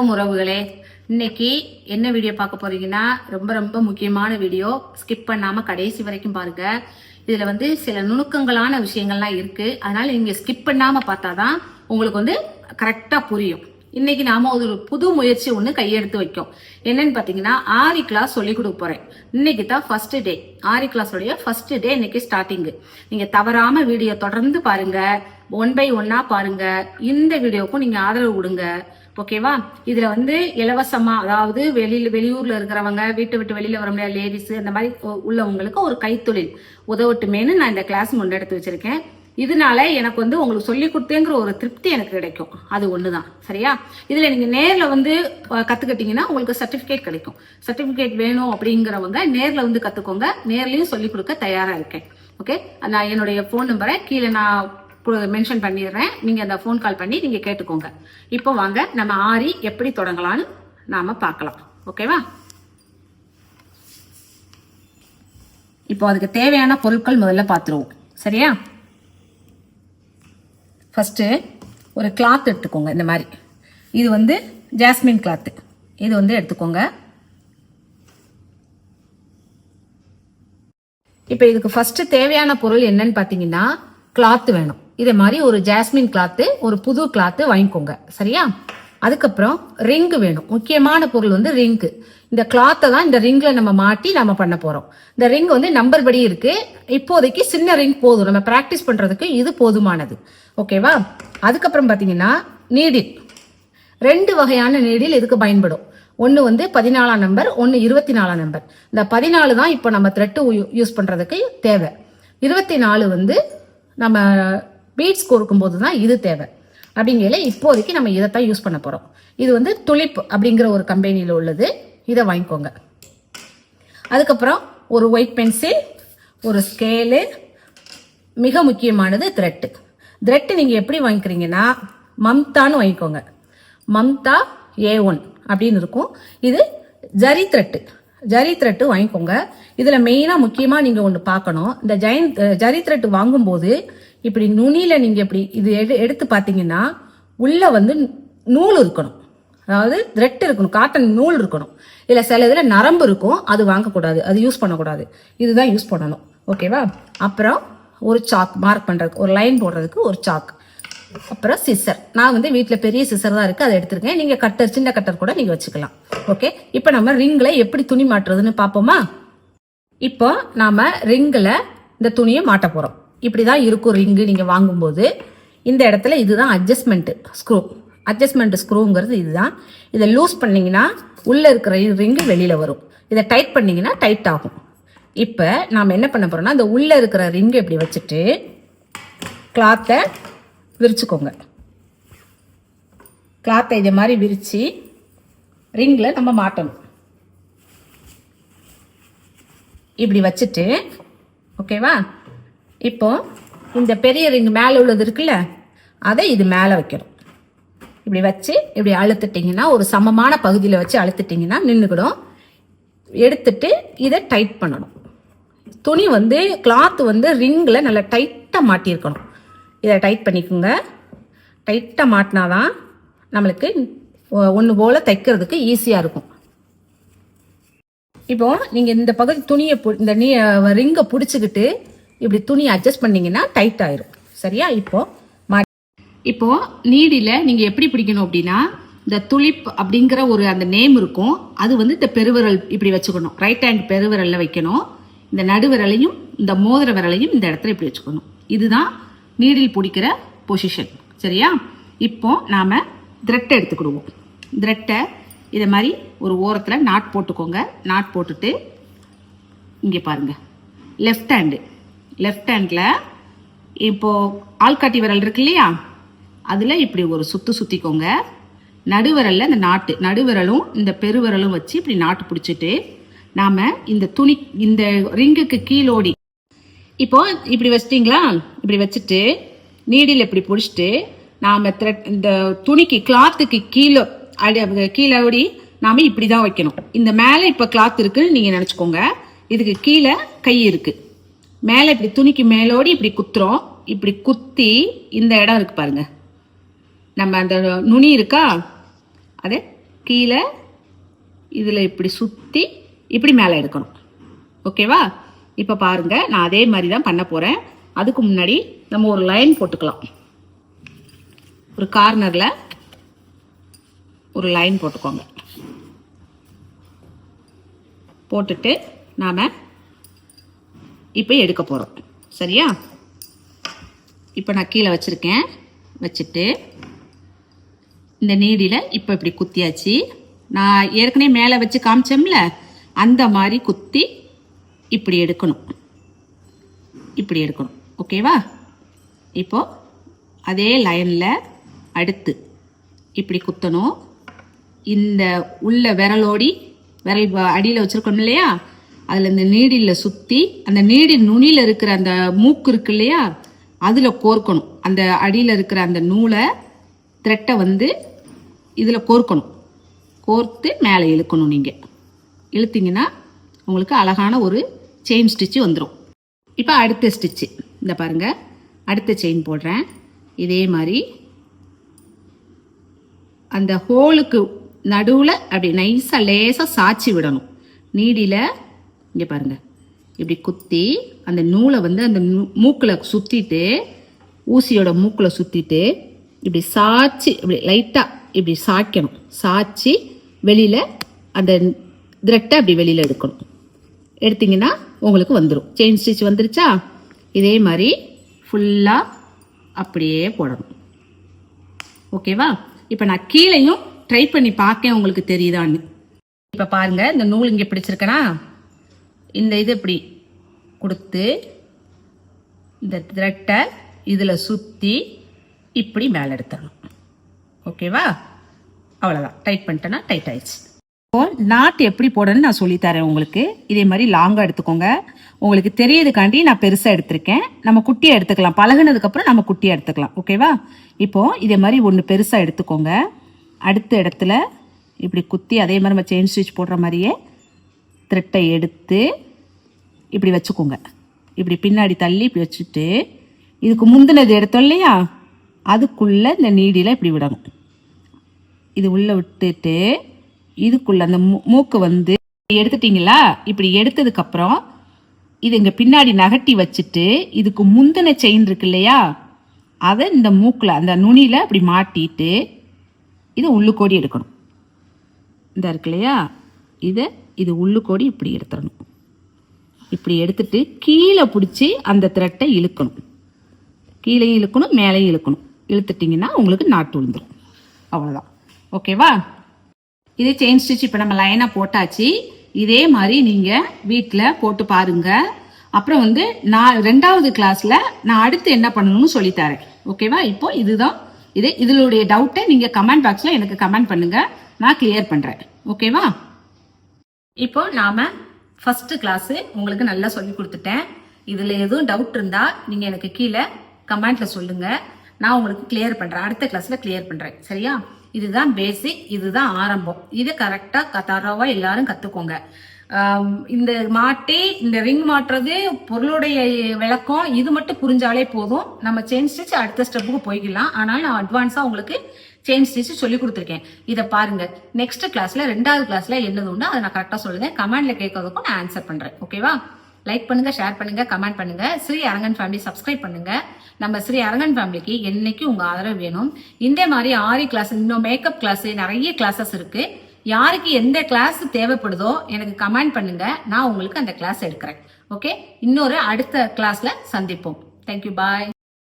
வணக்கம் உறவுகளே. இன்னைக்கு என்ன வீடியோ பார்க்க போறீங்கன்னா ரொம்ப ரொம்ப முக்கியமான வீடியோ ஸ்கிப் பண்ணாம கடைசி வரைக்கும் பாருங்க. இதுல வந்து சில நுணுக்கங்களான விஷயங்கள்லாம் இருக்கு. அதனால நீங்க ஸ்கிப் பண்ணாம பார்த்தாதான் உங்களுக்கு வந்து கரெக்டா புரியும். இன்னைக்கு நாம ஒரு புது முயற்சி ஒன்று கையெடுத்து வைக்கும். என்னன்னு பாத்தீங்கன்னா ஆரி கிளாஸ் சொல்லி கொடுக்க போறேன். இன்னைக்கு தான் ஃபர்ஸ்ட் டே ஆரி கிளாஸோடைய ஃபர்ஸ்ட் டே இன்னைக்கு ஸ்டார்டிங் நீங்க தவறாம வீடியோ தொடர்ந்து பாருங்க. ஒன் பை ஒன்னா பாருங்க. இந்த வீடியோவுக்கும் நீங்க ஆதரவு கொடுங்க. ஓகேவா இதுல வந்து இலவசமா அதாவது வெளியில வெளியூர்ல இருக்கிறவங்க வீட்டை விட்டு வெளியில வர முடியாத லேடிஸ் அந்த மாதிரி உள்ளவங்களுக்கு ஒரு கைத்தொழில் உதவட்டுமேன்னு நான் இந்த கிளாஸ் முன்னெடுத்து வச்சிருக்கேன். இதனால எனக்கு வந்து உங்களுக்கு சொல்லி கொடுத்தேங்கிற ஒரு திருப்தி எனக்கு கிடைக்கும். அது ஒண்ணுதான். சரியா? இதுல நீங்க நேர்ல வந்து அஹ், கத்துக்கிட்டீங்கன்னா உங்களுக்கு சர்டிபிகேட் கிடைக்கும். சர்டிபிகேட் வேணும் அப்படிங்கிறவங்க நேர்ல வந்து கத்துக்கோங்க. நேர்லயும் சொல்லி கொடுக்க தயாரா இருக்கேன். ஓகே நான் என்னுடைய ஃபோன் நம்பரை கீழே நான் மென்ஷன் பண்ணிடுறேன். நீங்கள் அந்த ஃபோன் கால் பண்ணி நீங்கள் கேட்டுக்கோங்க. இப்போ வாங்க நம்ம ஆரி எப்படி தொடங்கலாம்னு நாம் பார்க்கலாம். ஓகேவா இப்போ அதுக்கு தேவையான பொருட்கள் முதல்ல பார்த்துருவோம். சரியா? ஃபஸ்ட்டு ஒரு கிளாத் எடுத்துக்கோங்க இந்த மாதிரி. இது வந்து ஜாஸ்மின் கிளாத்து இது வந்து எடுத்துக்கோங்க. இப்போ இதுக்கு ஃபஸ்ட்டு தேவையான பொருள் என்னன்னு பார்த்தீங்கன்னா கிளாத் வேணும். இதே மாதிரி ஒரு ஜாஸ்மின் கிளாத்து ஒரு புது கிளாத்து வாங்கிக்கோங்க. சரியா? அதுக்கப்புறம் ரிங்கு வேணும். முக்கியமான பொருள் வந்து ரிங்கு இந்த கிளாத்தை தான் இந்த ரிங்கில் நம்ம மாட்டி நம்ம பண்ண போகிறோம் இந்த ரிங் வந்து நம்பர் படி இருக்கு. இப்போதைக்கு சின்ன ரிங் போதும். நம்ம ப்ராக்டிஸ் பண்ணுறதுக்கு இது போதுமானது. ஓகேவா அதுக்கப்புறம் பார்த்தீங்கன்னா நீடில் ரெண்டு வகையான நீடில் இதுக்கு பயன்படும். ஒன்று வந்து பதினாலாம் நம்பர் ஒன்று இருபத்தி நாலாம் நம்பர் இந்த பதினாலு தான் இப்போ நம்ம த்ரெட்டு யூஸ் பண்ணுறதுக்கு தேவை. இருபத்தி நாலு வந்து நம்ம பீட்ஸ் கோர்க்கும்போது தான் இது தேவை. அப்படிங்கையில இப்போதைக்கு நம்ம இதைத்தான் யூஸ் பண்ண போகிறோம் இது வந்து துளிப் அப்படிங்கிற ஒரு கம்பெனியில் உள்ளது. இதை வாங்கிக்கோங்க. அதுக்கப்புறம் ஒரு ஒயிட் பென்சில் ஒரு ஸ்கேலு மிக முக்கியமானது த்ரெட்டு த்ரெட்டு நீங்கள் எப்படி வாங்கிக்கிறீங்கன்னா மம்தான்னு வாங்கிக்கோங்க. மம்தா ஏ ஒன் அப்படின்னு இருக்கும். இது ஜரி த்ரெட்டு ஜரி த்ரெட்டு வாங்கிக்கோங்க. இதில் மெயினாக முக்கியமாக நீங்கள் ஒன்று பார்க்கணும். இந்த ஜெயின் ஜரி த்ரெட்டு வாங்கும்போது இப்படி நுனியில் நீங்கள் இப்படி இது எடு எடுத்து பார்த்தீங்கன்னா உள்ளே வந்து நூல் இருக்கணும். அதாவது த்ரெட் இருக்கணும் காட்டன் நூல் இருக்கணும். இல்லை சில இதில் நரம்பு இருக்கும் அது வாங்கக்கூடாது அது யூஸ் பண்ணக்கூடாது. இதுதான் யூஸ் பண்ணணும். ஓகேவா அப்புறம் ஒரு சாக் மார்க் பண்ணுறதுக்கு ஒரு லைன் போடுறதுக்கு ஒரு சாக் அப்புறம் சிசர் நான் வந்து வீட்டில் பெரிய சிசர் தான் இருக்குது அதை எடுத்திருக்கேன். நீங்கள் கட்டர் சின்ன கட்டர் கூட நீங்கள் வச்சுக்கலாம். ஓகே இப்போ நம்ம ரிங்கில் எப்படி துணி மாட்டுறதுன்னு பார்ப்போமா இப்போ நாம் ரிங்கில் இந்த துணியை மாட்ட போகிறோம் இப்படி தான் இருக்கும் ரிங்கு நீங்கள் வாங்கும்போது. இந்த இடத்துல இதுதான் அட்ஜஸ்ட்மெண்ட்டு ஸ்க்ரூ அட்ஜஸ்ட்மெண்ட் ஸ்க்ரூங்கிறது இதுதான். இதை லூஸ் பண்ணிங்கன்னா உள்ளே இருக்கிற ரிங்கு வெளியில் வரும். இதை டைட் பண்ணீங்கன்னா டைட் ஆகும். இப்போ நாம் என்ன பண்ண போகிறோம்னா இந்த உள்ளே இருக்கிற ரிங்கை இப்படி வச்சுட்டு கிளாத்தை விரிச்சுக்கோங்க. கிளாத்தை இதை மாதிரி விரித்து ரிங்கில் நம்ம மாட்டணும். இப்படி வச்சுட்டு ஓகேவா இப்போ இந்த பெரிய ரிங் மேலே உள்ளது இருக்குல்ல அதை இது மேலே வைக்கணும். இப்படி வச்சு இப்படி அழுத்துட்டிங்கன்னா ஒரு சமமான பகுதியில் வச்சு அழுத்துட்டிங்கன்னா நின்றுக்கிடும் எடுத்துட்டு இதை டைட் பண்ணணும். துணி வந்து கிளாத் வந்து ரிங்கில் நல்லா டைட்டாக மாட்டியிருக்கணும். இதை டைட் பண்ணிக்கோங்க. டைட்டாக மாட்டினாதான் நம்மளுக்கு ஒன்று போல் தைக்கிறதுக்கு ஈஸியாக இருக்கும். இப்போது நீங்கள் இந்த பகுதி துணியை பு- இந்த நீ ரிங்கை பிடிச்சிக்கிட்டு இப்படி துணியை அட்ஜஸ்ட் பண்ணிங்கன்னா டைட் ஆயிரும். சரியா? இப்போ இப்போ நீடில நீங்கள் எப்படி பிடிக்கணும் அப்படின்னா இந்த துளிப் அப்படிங்கிற ஒரு அந்த நேம் இருக்கும். அது வந்து இந்த பெருவிரல் இப்படி வச்சுக்கணும். ரைட் ஹேண்ட் பெருவிரலில் வைக்கணும். இந்த நடுவிரலையும் இந்த மோதிர விரலையும் இந்த இடத்துல இப்படி வச்சுக்கணும். இதுதான் நீடில் பிடிக்கிற பொசிஷன் சரியா? இப்போ நாம் த்ரெட்டை எடுத்துக்கிடுவோம். த்ரெட்டை இதை மாதிரி ஒரு ஓரத்தில் நாட் போட்டுக்கோங்க. நாட் போட்டுட்டு இங்கே பாருங்கள் லெஃப்ட் ஹேண்டு லெஃப்ட் ஹேண்டில் இப்போது ஆள்காட்டி விரல் இருக்கு இல்லையா அதில் இப்படி ஒரு சுத்து சுற்றிக்கோங்க நடுவிரலில் இந்த நாட்டு நடுவிரலும் இந்த பெருவிரலும் வச்சு இப்படி நாட்டு பிடிச்சிட்டு நாம் இந்த துணி இந்த ரிங்குக்கு கீழோடி. இப்போ இப்படி வச்சிட்டிங்களா? இப்படி வச்சுட்டு நீடில் இப்படி பிடிச்சிட்டு நாம் த்ரெட் இந்த துணிக்கு கிளாத்துக்கு கீழே அடி கீழே ஓடி நாம் இப்படி தான் வைக்கணும். இந்த மேலே இப்போ கிளாத் இருக்குன்னு நீங்கள் நினச்சிக்கோங்க. இதுக்கு கீழே கை இருக்குது மேலே இப்படி துணிக்கு மேலோடி இப்படி குத்துறோம். இப்படி குத்தி இந்த இடம் இருக்கு பாருங்க. நம்ம அந்த நுனி இருக்கா? அதை கீழே இதில் இப்படி சுற்றி இப்படி மேலே எடுக்கணும். ஓகேவா இப்போ பாருங்க நான் அதே மாதிரி தான் பண்ண போகிறேன் அதுக்கு முன்னாடி நம்ம ஒரு லைன் போட்டுக்கலாம். ஒரு கார்னரில் ஒரு லைன் போட்டுக்கோங்க. போட்டுட்டு நாம் இப்போ எடுக்க போகிறோம் சரியா? இப்போ நான் கீழே வச்சுருக்கேன். வச்சுட்டு இந்த நீடியில் இப்போ இப்படி குத்தியாச்சு. நான் ஏற்கனவே மேலே வச்சு காமிச்சோம்ல அந்த மாதிரி குத்தி இப்படி எடுக்கணும். இப்படி எடுக்கணும். ஓகேவா? இப்போது அதே லைனில் அடுத்து இப்படி குத்தணும். இந்த உள்ள விரலோடி விரல் அடியில் வச்சுருக்கோம் இல்லையா? அதில் இந்த நீடியில் சுற்றி அந்த நீடி நுனியில் இருக்கிற அந்த மூக்கு இருக்கு இல்லையா? அதில் கோர்க்கணும். அந்த அடியில் இருக்கிற அந்த நூலை த்ரெட்டை வந்து இதில் கோர்க்கணும். கோர்த்து மேலே இழுக்கணும் நீங்கள் இழுத்தீங்கன்னா உங்களுக்கு அழகான ஒரு செயின் ஸ்டிச்சு வந்துடும் இப்போ அடுத்த ஸ்டிச்சு இந்த பாருங்கள் அடுத்த செயின் போடுறேன். இதே மாதிரி. அந்த ஹோலுக்கு நடுவில் அப்படி நைஸாக லேசாக சாய்ச்சி விடணும். நீடியில் இங்கே பாருங்கள் இப்படி குத்தி அந்த நூலை வந்து அந்த மூக்கில் சுற்றிட்டு ஊசியோட மூக்கில் சுற்றிட்டு இப்படி சாய்ச்சி இப்படி லைட்டாக இப்படி சாய்க்கணும். சாய்ச்சி வெளியில் அந்த த்ரெட்டை அப்படி வெளியில் எடுக்கணும். எடுத்தீங்கன்னா உங்களுக்கு வந்துடும் செயின் ஸ்டிச் வந்துருச்சா? இதே மாதிரி ஃபுல்லாக அப்படியே போடணும். ஓகேவா இப்போ நான் கீழேயும் ட்ரை பண்ணி பார்க்கேன் உங்களுக்கு தெரியுதான்னு. இப்போ பாருங்க இந்த நூல் இங்கே பிடிச்சிருக்கனா? இந்த இது இப்படி கொடுத்து இந்த த்ரெட்டை இதில் சுற்றி இப்படி மேலே எடுத்துடணும். ஓகேவா? அவ்வளோதான் டைட் பண்ணிட்டேன்னா டைட் ஆயிடுச்சு. இப்போ நாட் எப்படி போடணும்னு நான் சொல்லித்தரேன் உங்களுக்கு. இதே மாதிரி லாங்காக எடுத்துக்கோங்க. உங்களுக்கு தெரியறதுக்காண்டி நான் பெருசாக எடுத்திருக்கேன். நம்ம குட்டியாக எடுத்துக்கலாம். பழகுனதுக்கப்புறம் நம்ம குட்டியாக எடுத்துக்கலாம். ஓகேவா? இப்போது இதே மாதிரி ஒன்று பெருசாக எடுத்துக்கோங்க. அடுத்த இடத்துல இப்படி குத்தி அதே மாதிரி நம்ம செயின் ஸ்டிச் போடுற மாதிரியே த்ரெட்டை எடுத்து இப்படி வச்சுக்கோங்க. இப்படி பின்னாடி தள்ளி இப்படி வச்சுட்டு இதுக்கு முந்தினது எடுத்தோம் இல்லையா? அதுக்குள்ளே இந்த நீடியில் இப்படி விடணும். இது உள்ளே விட்டுட்டு இதுக்குள்ளே அந்த மூ- மூக்கு வந்து எடுத்துட்டிங்களா? இப்படி எடுத்ததுக்கப்புறம் இது இங்கே பின்னாடி நகட்டி வச்சுட்டு இதுக்கு முந்தின செயின் இருக்கு இல்லையா? அதை இந்த மூக்கில் அந்த நுனியில் அப்படி மாட்டிட்டு இதை உள்ளுக்கோடி எடுக்கணும். இந்த இருக்கு இல்லையா? இதை இது உள்ளுக்கோடி இப்படி எடுத்துடணும். இப்படி எடுத்துட்டு கீழே பிடிச்சி அந்த த்ரெட்டை இழுக்கணும். கீழேயும் இழுக்கணும் மேலேயும் இழுக்கணும். இழுத்துட்டிங்கன்னா உங்களுக்கு நாட்டு விழுந்துடும் அவ்வளோதான் ஓகேவா? இதே செயின் ஸ்டிச் இப்போ நம்ம லைனாக போட்டாச்சு. இதே மாதிரி நீங்கள் வீட்டில் போட்டு பாருங்கள் அப்புறம் வந்து நான் ரெண்டாவது கிளாஸில் நான் அடுத்து என்ன பண்ணணும்னு சொல்லித்தரேன். ஓகேவா? இப்போ இதுதான். இது இதனுடைய டவுட்டை நீங்கள் கமெண்ட் பாக்ஸில் எனக்கு கமெண்ட் பண்ணுங்கள் நான் கிளியர் பண்ணுறேன் ஓகேவா? இப்போ நாம ஃபர்ஸ்ட் கிளாஸ் உங்களுக்கு நல்லா சொல்லி கொடுத்துட்டேன். இதுல எதுவும் டவுட் இருந்தா நீங்க எனக்கு கீழே கமெண்ட்ல சொல்லுங்க. நான் உங்களுக்கு கிளியர் பண்றேன். அடுத்த கிளாஸ்ல கிளியர் பண்றேன். சரியா? இதுதான் பேசிக் இதுதான் ஆரம்பம். இது கரெக்டா தரவா எல்லாரும் கத்துக்கோங்க. இந்த மாட்டி இந்த ரிங் மாட்டுறது பொருளுடைய விளக்கம். இது மட்டும் புரிஞ்சாலே போதும். நம்ம சேஞ்ச் அடுத்த ஸ்டெப்புக்கு போய்க்கலாம். ஆனால் நான் அட்வான்ஸா உங்களுக்கு செயின் ஸ்டிச் சொல்லி கொடுத்துருக்கேன். இதை பாருங்க. நெக்ஸ்ட் கிளாஸ்ல ரெண்டாவது கிளாஸ்ல என்னது உண்டு அதை நான் கரெக்டாக சொல்லுவேன் கமெண்ட்ல கேட்கறதுக்கும் நான் ஆன்சர் பண்றேன். ஓகேவா லைக் பண்ணுங்க ஷேர் பண்ணுங்க கமெண்ட் பண்ணுங்க. ஸ்ரீ அரங்கன் ஃபேமிலி சப்ஸ்கிரைப் பண்ணுங்க. நம்ம ஸ்ரீ அரங்கன் ஃபேமிலிக்கு என்னைக்கு உங்க ஆதரவு வேணும்? இந்த மாதிரி ஆரி கிளாஸ் இன்னும் மேக்கப் கிளாஸ் நிறைய கிளாஸஸ் இருக்கு. யாருக்கு எந்த கிளாஸ் தேவைப்படுதோ எனக்கு கமெண்ட் பண்ணுங்க. நான் உங்களுக்கு அந்த கிளாஸ் எடுக்கிறேன். ஓகே இன்னொரு அடுத்த கிளாஸ்ல சந்திப்போம். Thank you bye